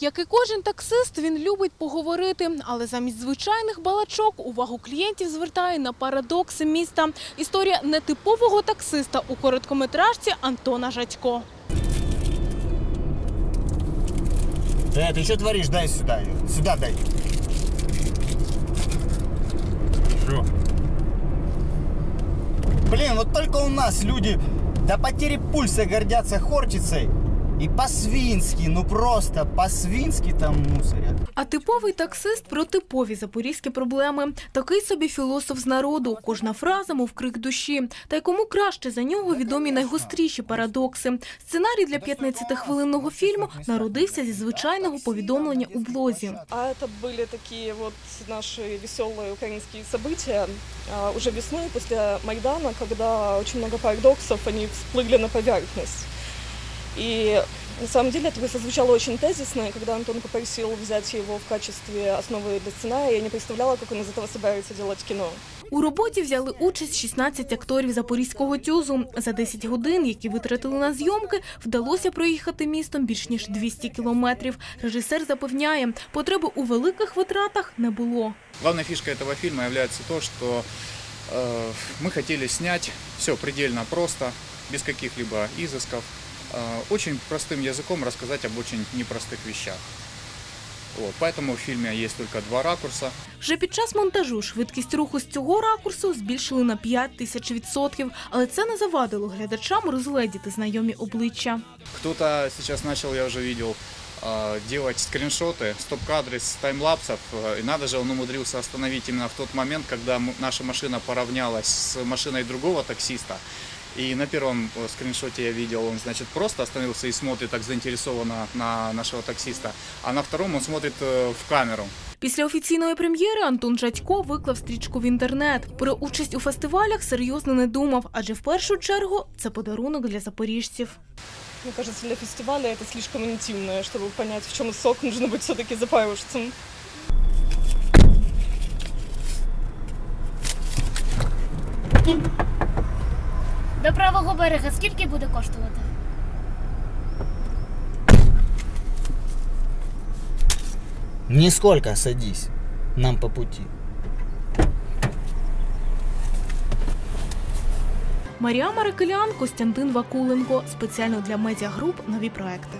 Як і кожен таксист, він любить поговорити, але замість звичайних балачок увагу клієнтів звертає на парадокси міста. Історія нетипового таксиста у короткометражці Антона Жадько. Э, ты что творишь? Дай сюда ее. Сюда дай. Что? Блин, вот только у нас люди до потери пульса гордятся Хортицей. И по-свински, ну просто по-свински там мусорят. А типовий таксист про типові запорізькі проблеми. Такий собі філософ з народу. Кожна фраза, мов крик душі. Та й кому краще за нього відомі найгостріші парадокси. Сценарій для 15-хвилинного фільму народився зі звичайного повідомлення у блозі. А это были такие вот наши веселые украинские события а, уже весной после Майдана, когда очень много парадоксов, они всплыли на поверхность. И на самом деле это прозвучало очень тезисно, и когда Антон попросил взять его в качестве основы для сценария, я не представляла, как он из этого собирается делать кино. У роботі взяли участь 16 акторів запорізького тюзу. За 10 годин, які витратили на зйомки, вдалося проїхати містом більш ніж 200 кілометрів. Режисер запевняє, потреби у великих витратах не було. Главной фишкой этого фильма является то, что э, мы хотели снять все предельно просто, без каких-либо изысков, э, очень простым языком рассказать об очень непростых вещах. Вот, поэтому в фильме есть только два ракурса. Вже під час монтажу швидкість руху з цього ракурсу збільшили на 5 тисяч відсотків, але це не завадило глядачам розгледіти знайомі обличчя. Кто-то сейчас начал, я уже видел, э, делать скриншоты, стоп-кадры с таймлапсов. Э, И надо же, он умудрился остановить именно в тот момент, когда м- наша машина поравнялась с машиной другого таксиста. И на первом э, скриншоте я видел, он, значит, просто остановился и смотрит так заинтересованно на нашего таксиста. А на втором он смотрит э, в камеру. Після офіційної прем'єри Антон Жадько виклав стрічку в інтернет. Про участь у фестивалях серйозно не думав, адже в першу чергу це подарунок для запоріжців. Мне кажется, для фестиваля это слишком интимно, чтобы понять, в чем сок, нужно быть все-таки запорожцем. До правого берега скільки буде коштувати? Нисколько, садись. Нам по пути. Марія Марикелян, Костянтин Вакуленко. Спеціально для медіагруп нові проекти.